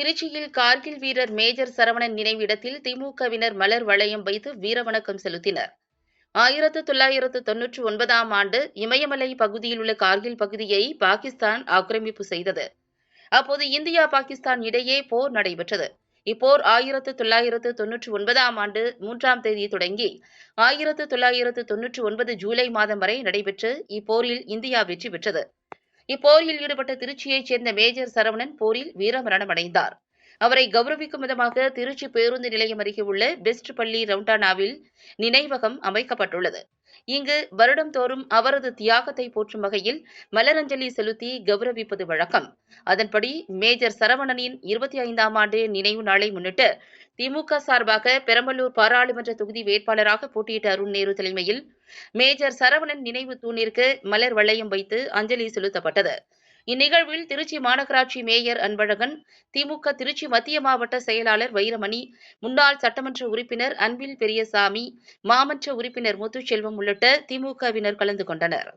திருச்சியில் கார்கில் வீரர் மேஜர் சரவணன் நினைவிடத்தில் திமுகவினர் மலர் வளையம் வைத்து வீரவணக்கம் செலுத்தினர். ஆயிரத்து தொள்ளாயிரத்து தொன்னூற்றி ஒன்பதாம் ஆண்டு இமயமலை பகுதியில் உள்ள கார்கில் பகுதியை பாகிஸ்தான் ஆக்கிரமிப்பு செய்தது. அப்போது இந்தியா பாகிஸ்தான் இடையே போர் நடைபெற்றது. இப்போர் ஆயிரத்து தொள்ளாயிரத்து தொன்னூற்றி ஒன்பதாம் ஆண்டு மூன்றாம் தேதி தொடங்கி ஆயிரத்து தொள்ளாயிரத்து தொன்னூற்றி ஒன்பது ஜூலை மாதம் வரை நடைபெற்று இப்போரில் இந்தியா வெற்றி பெற்றது. இப்போரில் ஈடுபட்ட திருச்சியைச் சேர்ந்த மேஜர் சரவணன் போரில் வீரமரணம் அடைந்தார் அவரை கௌரவிக்கும் விதமாக திருச்சி பேருந்து நிலையம் அருகே உள்ள பெஸ்ட் பள்ளி ரவுண்டானாவில் நினைவகம் அமைக்கப்பட்டுள்ளது. இங்கு வருடந்தோறும் அவரது தியாகத்தை போற்றும் வகையில் மலரஞ்சலி செலுத்தி கௌரவிப்பது வழக்கம். அதன்படி மேஜர் சரவணனின் இருபத்தி ஐந்தாம் ஆண்டு நினைவு நாளை முன்னிட்டு திமுக சார்பாக பெரம்பலூர் பாராளுமன்ற தொகுதி வேட்பாளராக போட்டியிட்ட அருண் நேரு தலைமையில் மேஜர் சரவணன் நினைவு தூணிற்கு மலர் வளையம் வைத்து அஞ்சலி செலுத்தப்பட்டது. இந்நிகழ்வில் திருச்சி மாநகராட்சி மேயர் அன்பழகன் திமுக திருச்சி மத்திய மாவட்ட செயலாளர் வைரமணி முன்னாள் சட்டமன்ற உறுப்பினர் அன்பில் பெரியசாமி மாமன்ற உறுப்பினர் முத்துச்செல்வம் உள்ளிட்ட திமுகவினர் கலந்து கொண்டனர்.